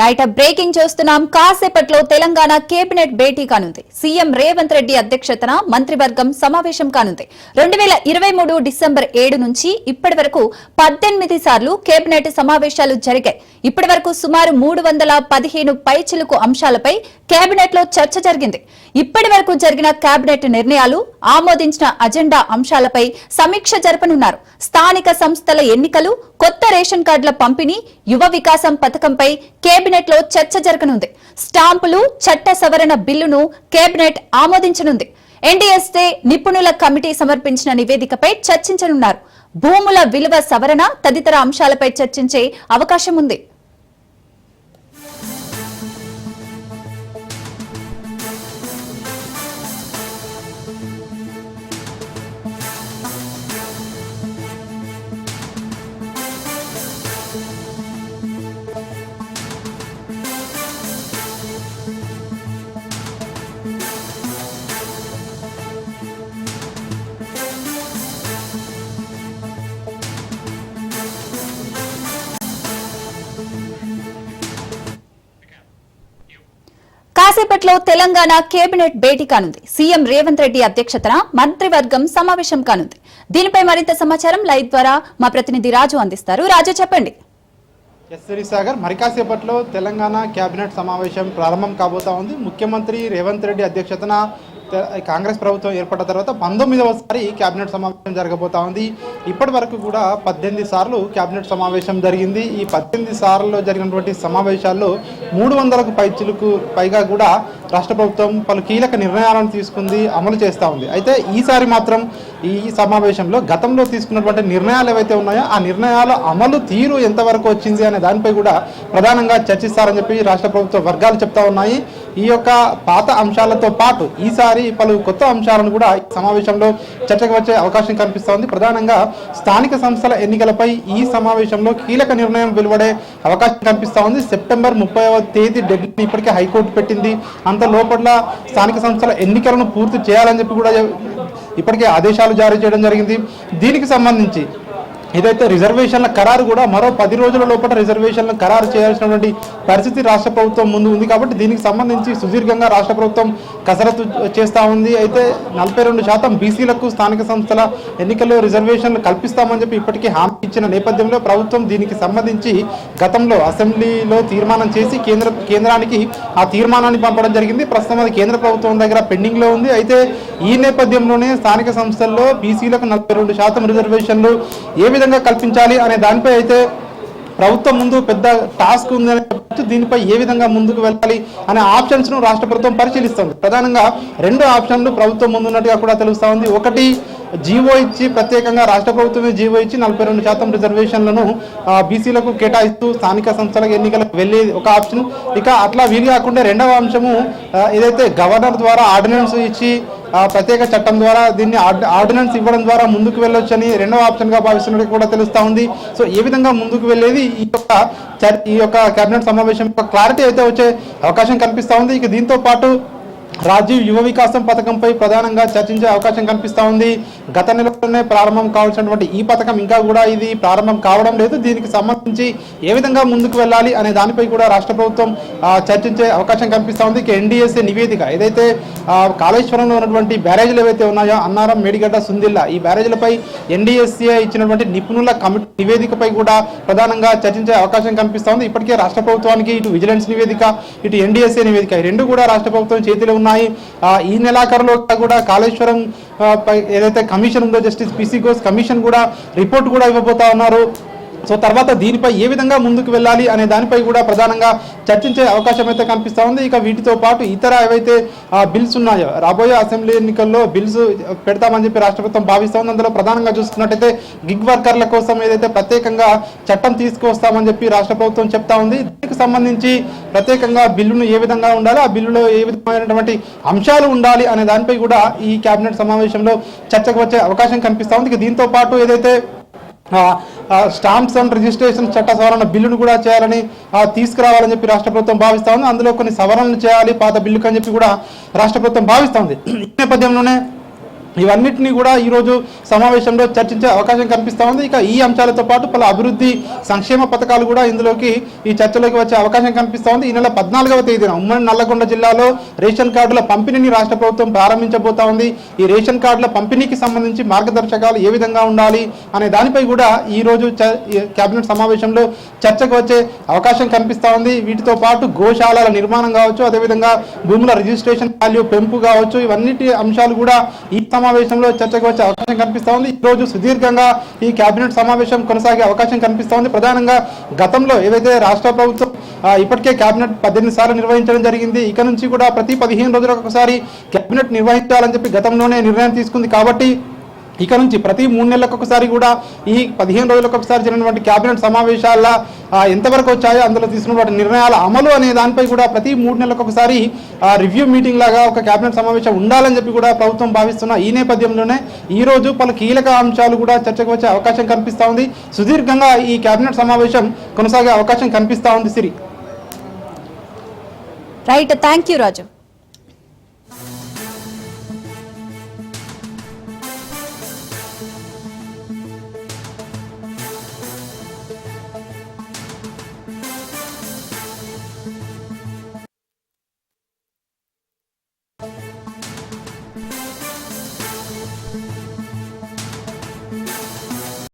Right breaking చూస్తున్నాం. కాసేపట్లో Telangana cabinet భేటీ కానుంది. సీఎం రేవంత్ రెడ్డి అధ్యక్షతన మంత్రివర్గం సమావేశం కానుంది. రెండు వేల ఇరవై మూడు డిసెంబర్ ఏడు నుంచి ఇప్పటి వరకు పద్దెనిమిది సార్లు కేబినెట్ సమావేశాలు జరిగాయి. ఇప్పటి వరకు సుమారు మూడు వందల పదిహేను పైచిలుకు అంశాలపై కేబినెట్లో చర్చ జరిగింది. ఇప్పటి వరకు జరిగిన కేబినెట్ నిర్ణయాలు ఆమోదించిన అజెండా అంశాలపై సమీక్ష జరపనున్నారు. స్థానిక సంస్థల ఎన్నికలు కొత్త రేషన్ కార్డుల పంపిణీ యువ వికాసం పథకంపై కేబినెట్ లో చర్చ జరగనుంది. స్టాంపులు చట్ట సవరణ బిల్లును కేబినెట్ ఆమోదించనుంది. ఎన్డీఎస్ఏ నిపుణుల కమిటీ సమర్పించిన నివేదికపై చర్చించనున్నారు. భూముల విలువ సవరణ తదితర అంశాలపై చర్చించే అవకాశం ఉంది కాసేపట్లో తెలంగాణ కేబినెట్ భేటీ కానుంది. సీఎం రేవంత్ రెడ్డి అధ్యక్షతన మంత్రివర్గం సమావేశం కానుంది. దీనిపై మరింత సమాచారం లైవ్ ద్వారా మా ప్రతినిధి రాజు అందిస్తారు. రాజు చెప్పండి. ఎస్ సాగర్ మరికాసేపట్లో తెలంగాణ కేబినెట్ సమావేశం ప్రారంభం కాబోతా ఉంది. ముఖ్యమంత్రి రేవంత్ రెడ్డి అధ్యక్షతన కాంగ్రెస్ ప్రభుత్వం ఏర్పడిన తర్వాత పంతొమ్మిదవసారి కేబినెట్ సమావేశం జరగబోతా ఉంది. ఇప్పటి వరకు కూడా పద్దెనిమిది సార్లు కేబినెట్ సమావేశం జరిగింది. ఈ పద్దెనిమిది సార్లు జరిగినటువంటి సమావేశాల్లో మూడు వందలకు పైచిలకు పైగా కూడా రాష్ట్ర ప్రభుత్వం పలు కీలక నిర్ణయాలను తీసుకుంది అమలు చేస్తూ ఉంది. అయితే ఈసారి మాత్రం ఈ సమావేశంలో గతంలో తీసుకున్నటువంటి నిర్ణయాలు ఏవైతే ఉన్నాయో ఆ నిర్ణయాల అమలు తీరు ఎంతవరకు వచ్చింది అనే దానిపై కూడా ప్రధానంగా చర్చిస్తారని చెప్పి రాష్ట్ర ప్రభుత్వ వర్గాలు చెప్తా ఉన్నాయి. ఈ యొక్క పాత అంశాలతో పాటు ఈసారి పలు కొత్త అంశాలను కూడా సమావేశంలో చర్చకు వచ్చే అవకాశం కనిపిస్తూ ఉంది. ప్రధానంగా స్థానిక సంస్థల ఎన్నికలపై ఈ సమావేశంలో కీలక నిర్ణయం వెలువడే అవకాశం కనిపిస్తూ ఉంది. సెప్టెంబర్ ముప్పైవ తేదీ డెడ్లైన్ ఇప్పటికే హైకోర్టు పెట్టింది. అంత లోపల స్థానిక సంస్థల ఎన్నికలను పూర్తి చేయాలని చెప్పి కూడా ఇప్పటికే ఆదేశాలు జారీ చేయడం జరిగింది. దీనికి సంబంధించి ఏదైతే రిజర్వేషన్ల ఖరారు కూడా మరో పది రోజుల లోపల రిజర్వేషన్ల ఖరారు చేయాల్సినటువంటి పరిస్థితి రాష్ట్ర ప్రభుత్వం ముందు ఉంది కాబట్టి దీనికి సంబంధించి సుదీర్ఘంగా రాష్ట్ర ప్రభుత్వం కసరత్తు చేస్తూ ఉంది. అయితే నలభై రెండు శాతం బీసీలకు స్థానిక సంస్థల ఎన్నికల్లో రిజర్వేషన్లు కల్పిస్తామని చెప్పి ఇప్పటికీ హామీ ఇచ్చిన నేపథ్యంలో ప్రభుత్వం దీనికి సంబంధించి గతంలో అసెంబ్లీలో తీర్మానం చేసి కేంద్ర కేంద్రానికి ఆ తీర్మానాన్ని పంపడం జరిగింది. ప్రస్తుతం అది కేంద్ర ప్రభుత్వం దగ్గర పెండింగ్లో ఉంది. అయితే ఈ నేపథ్యంలోనే స్థానిక సంస్థల్లో బీసీలకు నలభై రెండు శాతం రిజర్వేషన్లు ఏ విధంగా కల్పించాలి అనే దానిపై అయితే ప్రభుత్వం ముందు పెద్ద టాస్క్ ఉందని దీనిపై ఏ విధంగా ముందుకు వెళ్ళాలి అనే ఆప్షన్స్ను రాష్ట్ర ప్రభుత్వం పరిశీలిస్తుంది. ప్రధానంగా రెండు ఆప్షన్లు ప్రభుత్వం ముందున్నట్టుగా కూడా తెలుస్తా ఉంది. ఒకటి జీవో ఇచ్చి ప్రత్యేకంగా రాష్ట్ర ప్రభుత్వమే జీవో ఇచ్చి నలభై రెండు శాతం రిజర్వేషన్లను బీసీలకు కేటాయిస్తూ స్థానిక సంస్థల ఎన్నికలకు వెళ్ళే ఒక ఆప్షన్. ఇక అట్లా వీలు కాకుండా రెండవ అంశము ఏదైతే గవర్నర్ ద్వారా ఆర్డినెన్స్ ఇచ్చి ప్రత్యేక చట్టం ద్వారా దీన్ని ఆర్డినెన్స్ ఇవ్వడం ద్వారా ముందుకు వెళ్ళొచ్చని రెండవ ఆప్షన్గా భావిస్తున్నట్టు కూడా తెలుస్తా ఉంది. సో ఏ విధంగా ముందుకు వెళ్ళేది? ఈ యొక్క ఈ యొక్క కేబినెట్ సమావేశం యొక్క క్లారిటీ అయితే వచ్చే అవకాశం కనిపిస్తా ఉంది. ఇక దీంతో పాటు రాజీవ్ యువ వికాసం పథకంపై ప్రధానంగా చర్చించే అవకాశం కనిపిస్తూ ఉంది. గత నెలలోనే ప్రారంభం కావాల్సినటువంటి ఈ పథకం ఇంకా కూడా ఇది ప్రారంభం కావడం లేదు. దీనికి సంబంధించి ఏ విధంగా ముందుకు వెళ్ళాలి అనే దానిపై కూడా రాష్ట్ర ప్రభుత్వం చర్చించే అవకాశం కనిపిస్తూ ఉంది. ఎన్డీఎస్ఏ నివేదిక ఏదైతే కాళేశ్వరంలో ఉన్నటువంటి బ్యారేజీలు ఏవైతే ఉన్నాయో అన్నారం మేడిగడ్డ సుందిల్లా ఈ బ్యారేజీలపై ఎన్డీఎస్ఏ ఇచ్చినటువంటి నిపుణుల కమిటీ నివేదికపై కూడా ప్రధానంగా చర్చించే అవకాశం కనిపిస్తూ ఉంది. ఇప్పటికే రాష్ట్ర ప్రభుత్వానికి ఇటు విజిలెన్స్ నివేదిక ఇటు ఎన్డీఎస్ఏ నివేదిక ఈ రెండు కూడా రాష్ట్ర ప్రభుత్వం చేతిలో ఉన్నాయి. ఈ నెలాఖరులో కూడా కాళేశ్వరం ఏదైతే కమిషన్ ఉందో జస్టిస్ పిసి ఘోష్ కమిషన్ కూడా రిపోర్ట్ కూడా ఇవ్వబోతా ఉన్నారు. సో తర్వాత దీనిపై ఏ విధంగా ముందుకు వెళ్ళాలి అనే దానిపై కూడా ప్రధానంగా చర్చించే అవకాశం అయితే కనిపిస్తూ ఉంది. ఇక వీటితో పాటు ఇతర ఏవైతే ఆ, బిల్స్ ఉన్నాయో రాబోయే అసెంబ్లీ ఎన్నికల్లో బిల్స్ పెడతామని చెప్పి రాష్ట్ర ప్రభుత్వం భావిస్తూ ఉంది అందులో ప్రధానంగా చూసుకున్నట్టయితే గిగ్ వర్కర్ల కోసం ఏదైతే ప్రత్యేకంగా చట్టం తీసుకొస్తామని చెప్పి రాష్ట్ర ప్రభుత్వం చెప్తా ఉంది. దీనికి సంబంధించి ప్రత్యేకంగా బిల్లును ఏ విధంగా ఉండాలి ఆ బిల్లులో ఏ విధమైనటువంటి అంశాలు ఉండాలి అనే దానిపై కూడా ఈ కేబినెట్ సమావేశంలో చర్చకు వచ్చే అవకాశం కనిపిస్తూ ఉంది. దీంతో పాటు ఏదైతే స్టాంప్స్ అండ్ రిజిస్ట్రేషన్ చట్ట సవరణ బిల్లును కూడా చేయాలని తీసుకురావాలని చెప్పి రాష్ట్ర ప్రభుత్వం భావిస్తూ ఉంది. అందులో కొన్ని సవరణలు చేయాలి పాత బిల్లుకు అని చెప్పి కూడా రాష్ట్ర ప్రభుత్వం భావిస్తూ ఉంది. ఈ నేపథ్యంలోనే ఇవన్నిటిని కూడా ఈరోజు సమావేశంలో చర్చించే అవకాశం కనిపిస్తూ ఉంది. ఇక ఈ అంశాలతో పాటు పలు అభివృద్ధి సంక్షేమ పథకాలు కూడా ఇందులోకి ఈ చర్చలోకి వచ్చే అవకాశం కనిపిస్తూ ఉంది. ఈ నెల పద్నాలుగవ తేదీన ఉమ్మడి నల్లగొండ జిల్లాలో రేషన్ కార్డుల పంపిణీని రాష్ట్ర ప్రభుత్వం ప్రారంభించబోతా ఉంది. ఈ రేషన్ కార్డుల పంపిణీకి సంబంధించి మార్గదర్శకాలు ఏ విధంగా ఉండాలి అనే దానిపై కూడా ఈ రోజు కేబినెట్ సమావేశంలో చర్చకు వచ్చే అవకాశం కనిపిస్తూ ఉంది. వీటితో పాటు గోశాలల నిర్మాణం కావచ్చు అదేవిధంగా భూముల రిజిస్ట్రేషన్ వాల్యూ పెంపు కావచ్చు ఇవన్నిటి అంశాలు కూడా ఈ సమావేశంలో చర్చకు వచ్చే అవకాశం కనిపిస్తా ఉంది. ఈ రోజు సుదీర్ఘంగా ఈ కేబినెట్ సమావేశం కొనసాగే అవకాశం కనిపిస్తా ఉంది. ప్రధానంగా గతంలో ఏదైతే రాష్ట్ర ప్రభుత్వం ఇప్పటికే కేబినెట్ పద్దెనిమిది సార్లు నిర్వహించడం జరిగింది. ఇక నుంచి కూడా ప్రతి పదిహేను రోజులకు ఒకసారి కేబినెట్ నిర్వహించాలని చెప్పి గతంలోనే నిర్ణయం తీసుకుంది కాబట్టి ఇక నుంచి ప్రతి మూడు నెలలకు ఒకసారి కూడా ఈ పదిహేను రోజులకు ఒకసారి జరిగినటువంటి కేబినెట్ సమావేశాల ఎంతవరకు వచ్చాయో అందులో తీసుకున్నటువంటి నిర్ణయాల అమలు అనే దానిపై కూడా ప్రతి మూడు నెలలకు ఒకసారి రివ్యూ మీటింగ్ లాగా ఒక కేబినెట్ సమావేశం ఉండాలని చెప్పి కూడా ప్రభుత్వం భావిస్తున్న ఈ నేపథ్యంలోనే ఈ రోజు పలు కీలక అంశాలు కూడా చర్చకు వచ్చే అవకాశం కనిపిస్తూ ఉంది. సుదీర్ఘంగా ఈ కేబినెట్ సమావేశం కొనసాగే అవకాశం కనిపిస్తూ ఉంది Siri. Right thank you Raju